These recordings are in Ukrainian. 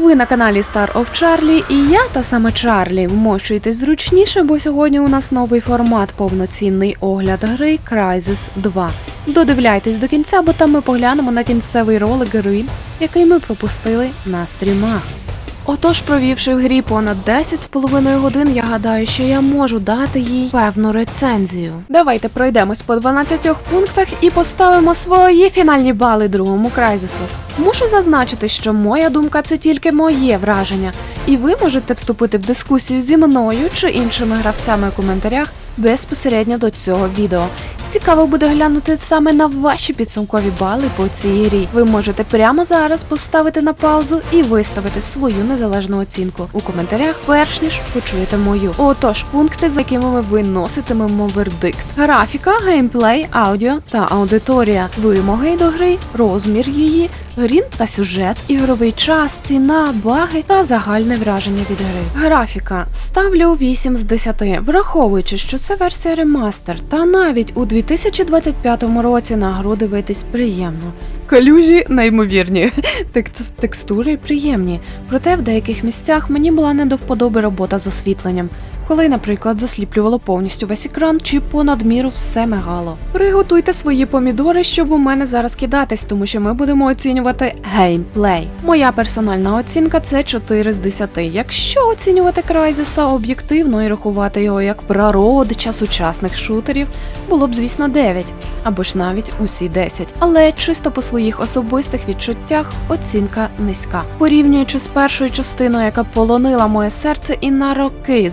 Ви на каналі Star of Charlie і я та саме Чарлі. Вмощуйтесь зручніше, бо сьогодні у нас новий формат повноцінний огляд гри Crysis 2. Додивляйтесь до кінця, бо там ми поглянемо на кінцевий ролик гри, який ми пропустили на стрімах. Отож, провівши в грі понад 10,5 годин, я гадаю, що я можу дати їй певну рецензію. Давайте пройдемось по 12 пунктах і поставимо свої фінальні бали другому крайзису. Мушу зазначити, що моя думка це тільки моє враження, і ви можете вступити в дискусію зі мною чи іншими гравцями у коментарях безпосередньо до цього відео. Цікаво буде глянути саме на ваші підсумкові бали по цій грі. Ви можете прямо зараз поставити на паузу і виставити свою незалежну оцінку у коментарях, перш ніж почуєте мою. Отож, пункти, за якими ми виноситимемо вердикт: графіка, геймплей, аудіо та аудиторія, вимоги до гри, розмір її, грін та сюжет, ігровий час, ціна, баги та загальне враження від гри. Графіка ставлю 8 з 10, враховуючи, що це версія ремастер, та навіть у 2025 році на гру дивитись приємно. Калюжі неймовірні, Текс- текстури приємні. Проте в деяких місцях мені була не до вподоби робота з освітленням. Коли, наприклад, засліплювало повністю весь екран чи понад міру все мигало. Приготуйте свої помідори, щоб у мене зараз кидатись, тому що ми будемо оцінювати геймплей. Моя персональна оцінка це 4 з 10. Якщо оцінювати Крайзеса об'єктивно і рахувати його як прародича сучасних шутерів, було б, звісно, 9 або ж навіть усі 10. Але чисто по своїх особистих відчуттях оцінка низька. Порівнюючи з першою частиною, яка полонила моє серце і на роки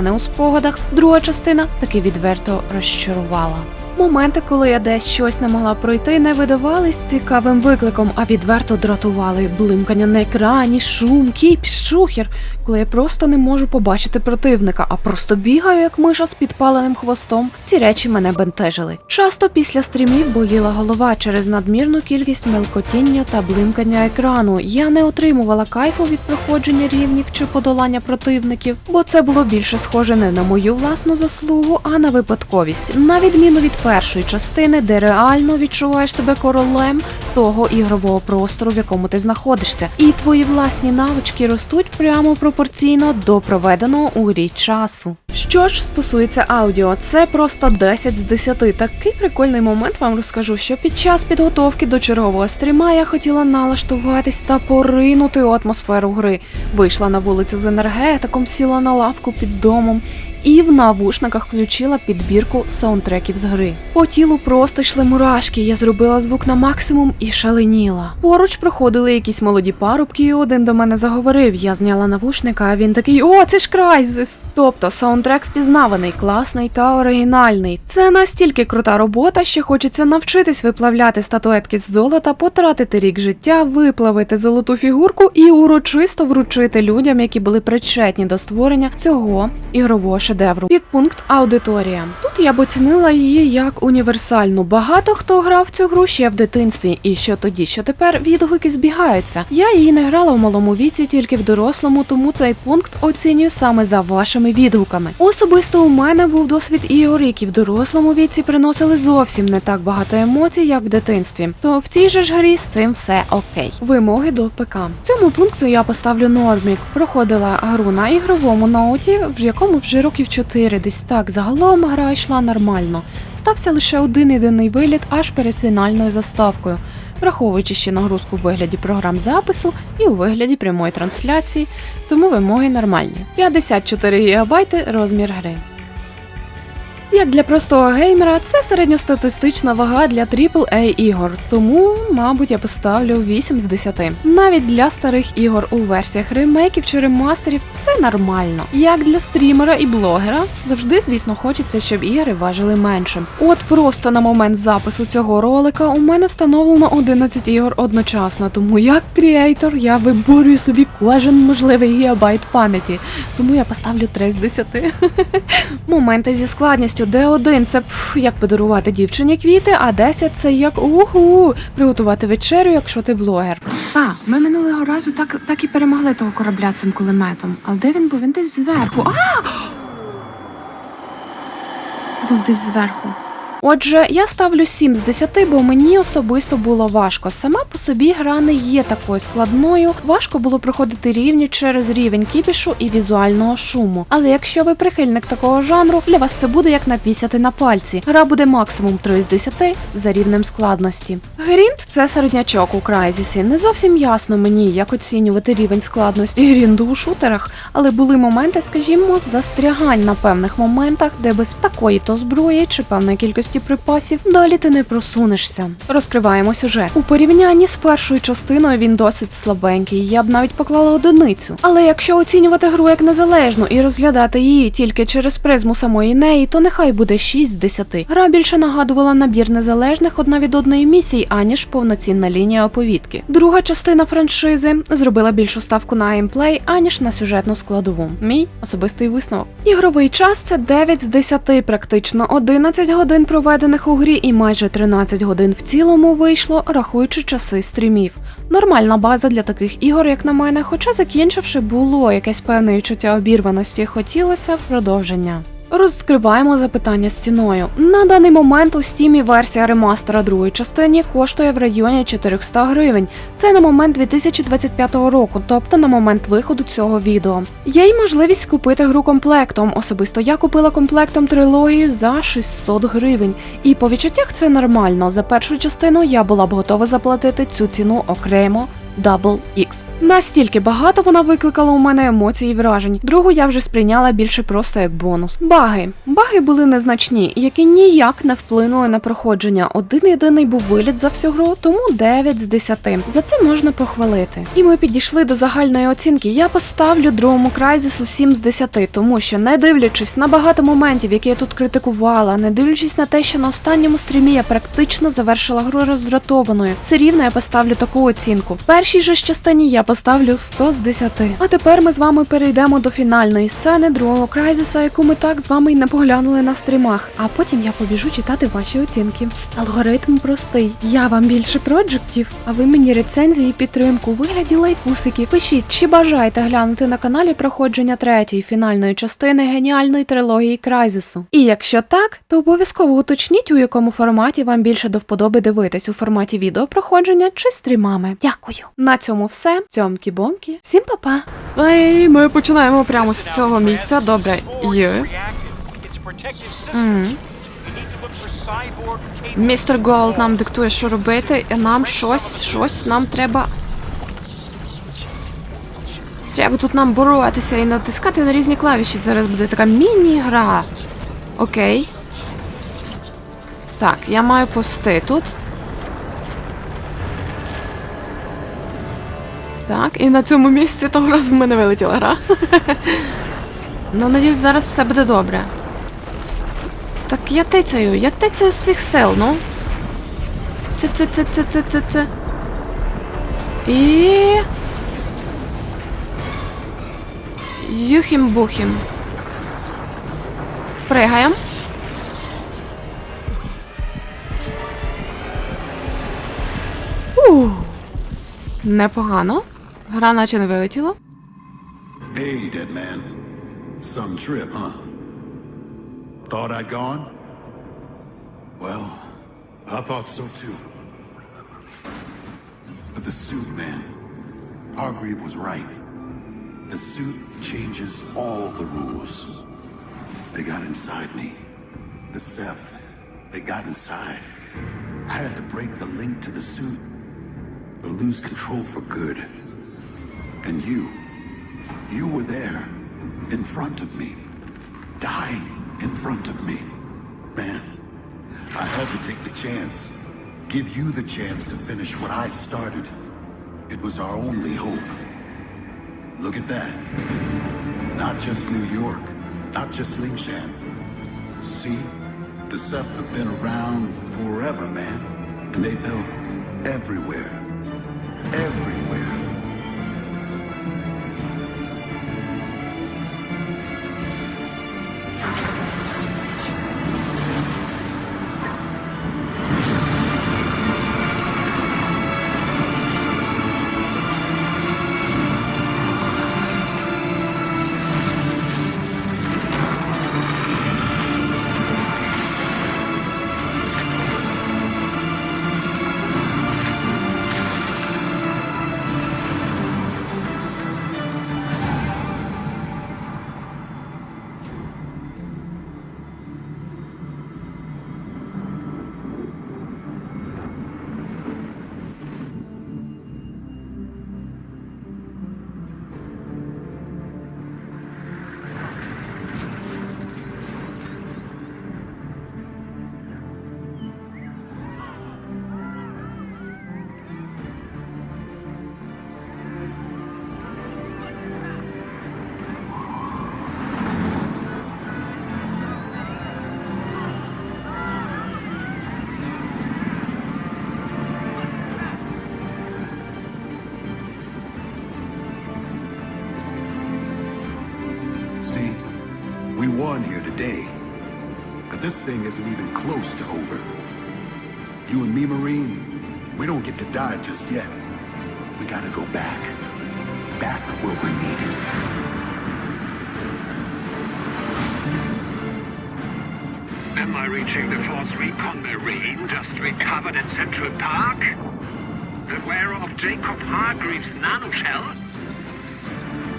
застрягне у спогадах, друга частина таки відверто розчарувала. Моменти, коли я десь щось не могла пройти, не видавались цікавим викликом, а відверто дратували блимкання на екрані, шум, кіпіш, шухер, коли я просто не можу побачити противника, а просто бігаю, як миша з підпаленим хвостом. Ці речі мене бентежили. Часто після стрімів боліла голова через надмірну кількість мелкотіння та блимкання екрану. Я не отримувала кайфу від проходження рівнів чи подолання противників, бо це було більше схоже не на мою власну заслугу, а на випадковість, на відміну від першої частини, де реально відчуваєш себе королем того ігрового простору, в якому ти знаходишся, і твої власні навички ростуть прямо пропорційно до проведеного у грі часу. Що ж стосується аудіо, це просто 10 з 10. Такий прикольний момент вам розкажу, що під час підготовки до чергового стріма я хотіла налаштуватись та поринути у атмосферу гри. Вийшла на вулицю з енергетиком, сіла на лавку під домом і в навушниках включила підбірку саундтреків з гри. По тілу просто йшли мурашки, я зробила звук на максимум і шаленіла. Поруч проходили якісь молоді парубки, і один до мене заговорив. Я зняла навушника, а він такий: О, це ж Крайзис! Тобто саундтрек впізнаваний, класний та оригінальний. Це настільки крута робота, що хочеться навчитись виплавляти статуетки з золота, потратити рік життя, виплавити золоту фігурку і урочисто вручити людям, які були причетні до створення цього ігрового шедевру. Підпункт аудиторія. Тут я б оцінила її як універсальну. Багато хто грав цю гру ще в дитинстві, і що тоді, що тепер відгуки збігаються. Я її не грала в малому віці, тільки в дорослому, тому цей пункт оцінюю саме за вашими відгуками. Особисто у мене був досвід ігор, які в дорослому віці приносили зовсім не так багато емоцій, як в дитинстві. То в цій же ж грі з цим все окей. Вимоги до ПК. Цьому пункту я поставлю нормік. Проходила гру на ігровому ноуті, в якому вже років 4 десь так. Загалом гра йшла нормально. Стався лише один єдиний виліт аж перед фінальною заставкою. Враховуючи ще нагрузку в вигляді програм запису і у вигляді прямої трансляції, тому вимоги нормальні. 54 ГБ розмір гри. Як для простого геймера, це середньостатистична вага для AAA ігор, тому, мабуть, я поставлю 8 з 10. Навіть для старих ігор у версіях ремейків чи ремастерів це нормально. Як для стрімера і блогера, завжди, звісно, хочеться, щоб ігри важили менше. От просто на момент запису цього ролика у мене встановлено 11 ігор одночасно, тому як креатор я виборюю собі кожен можливий гігабайт пам'яті, тому я поставлю 3 з 10. Моменти зі складністю, де один це пф, як подарувати дівчині квіти, а 10 це як угу, приготувати вечерю, якщо ти блогер. А, ми минулого разу так, так і перемогли того корабля цим кулеметом. Але де він був? Він десь зверху. А! Був десь зверху. Отже, я ставлю 7 з 10, бо мені особисто було важко. Сама по собі гра не є такою складною. Важко було проходити рівні через рівень кіпішу і візуального шуму. Але якщо ви прихильник такого жанру, для вас це буде як напісяти на пальці. Гра буде максимум 3 з 10 за рівнем складності. Грінд це середнячок у Крайзісі. Не зовсім ясно мені, як оцінювати рівень складності грінду у шутерах, але були моменти, скажімо, застрягань на певних моментах, де без такої то зброї чи певної кількості припасів далі ти не просунешся. Розкриваємо сюжет. У порівнянні з першою частиною він досить слабенький. Я б навіть поклала одиницю. Але якщо оцінювати гру як незалежну і розглядати її тільки через призму самої неї, то нехай буде 6 з 10. Гра більше нагадувала набір незалежних одна від одної місій, аніж повноцінна лінія оповідки. Друга частина франшизи зробила більшу ставку на геймплей, аніж на сюжетну складову. Мій особистий висновок. Ігровий час це 9 з 10, практично 11 годин проведених у грі і майже 13 годин в цілому вийшло, рахуючи часи стрімів. Нормальна база для таких ігор, як на мене, хоча закінчивши було якесь певне відчуття обірваності, хотілося продовження. Розкриваємо запитання з ціною. На даний момент у стімі версія ремастера другої частини коштує в районі 400 гривень. Це на момент 2025 року, тобто на момент виходу цього відео. Є й можливість купити гру комплектом. Особисто я купила комплектом трилогію за 600 гривень. І по відчуттях це нормально. За першу частину я була б готова заплатити цю ціну окремо. Double X. Настільки багато вона викликала у мене емоцій і вражень. Другу я вже сприйняла більше просто як бонус. Баги. Баги були незначні, які ніяк не вплинули на проходження. Один єдиний був виліт за всю гру, тому 9 з 10. За це можна похвалити. І ми підійшли до загальної оцінки. Я поставлю другому Крайзісу 7 з 10, тому що не дивлячись на багато моментів, які я тут критикувала, не дивлячись на те, що на останньому стрімі я практично завершила гру роздратованою, все рівно я поставлю таку оцінку. Першій же частині я поставлю 100 з 10. А тепер ми з вами перейдемо до фінальної сцени другого Крайзіса, яку ми так з вами й не поглянули на стрімах. А потім я побіжу читати ваші оцінки. Пст, Алгоритм простий. Я вам більше проджектів, а ви мені рецензії підтримку вигляді лайкусиків. Пишіть, чи бажаєте глянути на каналі проходження третьої фінальної частини геніальної трилогії Крайзісу. І якщо так, то обов'язково уточніть, у якому форматі вам більше до вподоби дивитись у форматі відео проходження чи стрімами. Дякую. На цьому все. Цьомкі-бомкі. Всім па-па. Ей, ми починаємо прямо з цього місця. Добре, є. Містер Голд нам диктує, що робити, і нам щось, щось нам треба. Треба тут нам боротися і натискати на різні клавіші. Зараз буде така міні-гра. Окей. Так, я маю пости тут. Так, і на цьому місці того разу в мене вилетіла гра. ну, надіюсь, зараз все буде добре. Так, я тицяю, я тицяю з всіх сил, ну. Це, це, це, це, це, це, це. І. Юхім-бухім. Пригаємо. Непогано. Гра наче не вилетіла. Hey, dead man. Some trip, huh? Thought I'd gone? Well, I thought so too. But the suit, man. Hargreave was right. The suit changes all the rules. They got inside me. The Seth, they got inside. I had to break the link to the suit, or lose control for good. And you, you were there, in front of me, dying in front of me. Man, I had to take the chance, give you the chance to finish what I started. It was our only hope. Look at that. Not just New York, not just Lingshan. See, the Seth have been around forever, man. And they built everywhere. Everywhere. This thing isn't even close to over. You and me, Marine, we don't get to die just yet. We gotta go back. Back where we're needed. Am I reaching the Force Recon Marine just recovered at Central Park? Aware of Jacob Hargreaves' nanoshell?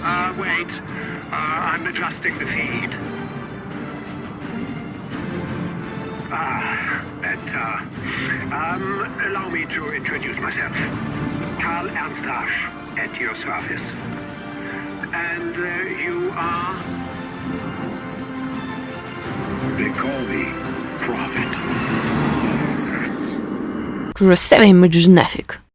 Uh, wait. Uh, I'm adjusting the feed. Malta. Um, allow me to introduce myself. Karl Ernst Asch, at your service. And uh, you are? They call me Prophet. Królestewien Mróżnych.